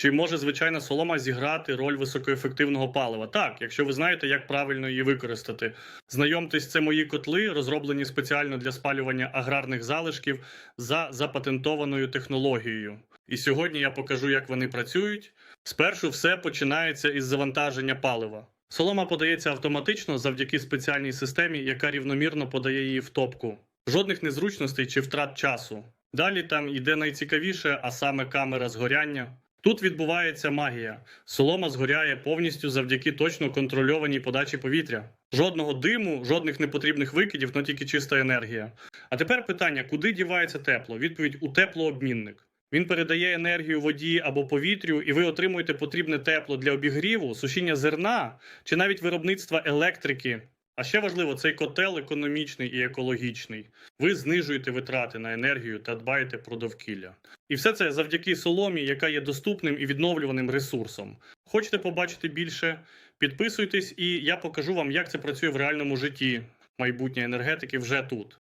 Чи може звичайна солома зіграти роль високоефективного палива? Так, якщо ви знаєте, як правильно її використати. Знайомтесь, це мої котли, розроблені спеціально для спалювання аграрних залишків за запатентованою технологією. І сьогодні я покажу, як вони працюють. Спершу все починається із завантаження палива. Солома подається автоматично завдяки спеціальній системі, яка рівномірно подає її в топку. Жодних незручностей чи втрат часу. Далі там йде найцікавіше, а саме камера згоряння. Тут відбувається магія. Солома згоряє повністю завдяки точно контрольованій подачі повітря. Жодного диму, жодних непотрібних викидів, но тільки чиста енергія. А тепер питання: куди дівається тепло? Відповідь у теплообмінник. Він передає енергію воді або повітрю, і ви отримуєте потрібне тепло для обігріву, сушіння зерна чи навіть виробництва електрики. А ще важливо, цей котел економічний і екологічний. Ви знижуєте витрати на енергію та дбаєте про довкілля. І все це завдяки соломі, яка є доступним і відновлюваним ресурсом. Хочете побачити більше? Підписуйтесь, і я покажу вам, як це працює в реальному житті. Майбутнє енергетики вже тут.